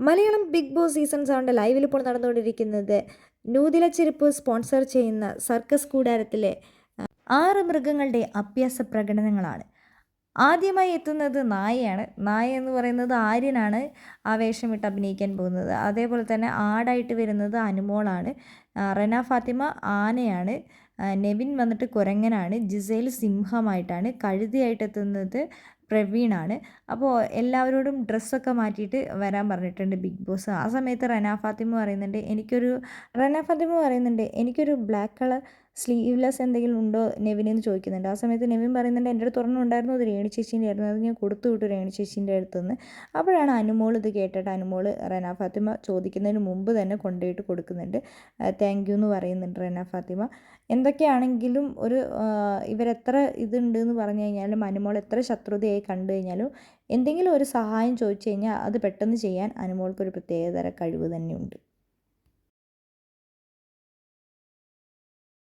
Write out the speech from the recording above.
Malayalam Bigg Boss season സെവന്റെ ലൈവിൽ ഇപ്പോൾ നടന്നുകൊണ്ടിരിക്കുന്നത് നൂതില ചെരുപ്പ് സ്പോൺസർ ചെയ്യുന്ന സർക്കസ് കൂടാരത്തിലെ ആറ് മൃഗങ്ങളുടെ അഭ്യാസ പ്രകടനങ്ങളാണ്. ആദ്യമായി എത്തുന്നത് നായയാണ്. നായ എന്ന് പറയുന്നത് ആര്യനാണ് ആ വേഷമിട്ട് അഭിനയിക്കാൻ പോകുന്നത്. അതേപോലെ തന്നെ ആടായിട്ട് വരുന്നത് അനുമോളാണ്. റന ഫാത്തിമ ആനയാണ്. നെവിൻ വന്നിട്ട് കുരങ്ങനാണ്. ജിസേൽ സിംഹമായിട്ടാണ് കഴുതിയായിട്ട് എത്തുന്നത് പ്രവീണാണ്. അപ്പോൾ എല്ലാവരോടും ഡ്രസ്സൊക്കെ മാറ്റിയിട്ട് വരാൻ പറഞ്ഞിട്ടുണ്ട് ബിഗ് ബോസ്. ആ സമയത്ത് റന ഫാത്തിമ പറയുന്നുണ്ട് എനിക്കൊരു റന ഫാത്തിമ പറയുന്നുണ്ട് എനിക്കൊരു ബ്ലാക്ക് കളർ സ്ലീവ്ലെസ് എന്തെങ്കിലും ഉണ്ടോ നെവിൻ എന്ന് ചോദിക്കുന്നുണ്ട്. ആ സമയത്ത് നെവിൻ പറയുന്നുണ്ട് എന്റെ അടുത്ത് ഒരെണ്ണം ഉണ്ടായിരുന്നു അത് രേണി ചേച്ചീന്റെ ആയിരുന്നു. അത് ഞാൻ കൊടുത്തു വിട്ടു രേണി ചേച്ചീന്റെ അടുത്ത് നിന്ന് അപ്പോഴാണ് അനുമോൾ ഇത് കേട്ടിട്ട് അനുമോൾ റന ഫാത്തിമ ചോദിക്കുന്നതിന് മുമ്പ് തന്നെ കൊണ്ടുപോയിട്ട് കൊടുക്കുന്നുണ്ട്. താങ്ക് യു എന്ന് പറയുന്നുണ്ട് റന ഫാത്തിമ. എന്തൊക്കെയാണെങ്കിലും ഒരു ഇവരെത്ര ഇതുണ്ട് എന്ന് പറഞ്ഞു കഴിഞ്ഞാലും അനുമോൾ എത്ര ശത്രുതയായി കണ്ടു കഴിഞ്ഞാലും എന്തെങ്കിലും ഒരു സഹായം ചോദിച്ചു കഴിഞ്ഞാൽ അത് പെട്ടെന്ന് ചെയ്യാൻ അനുമോൾക്കൊരു പ്രത്യേകതര കഴിവ് തന്നെയുണ്ട്.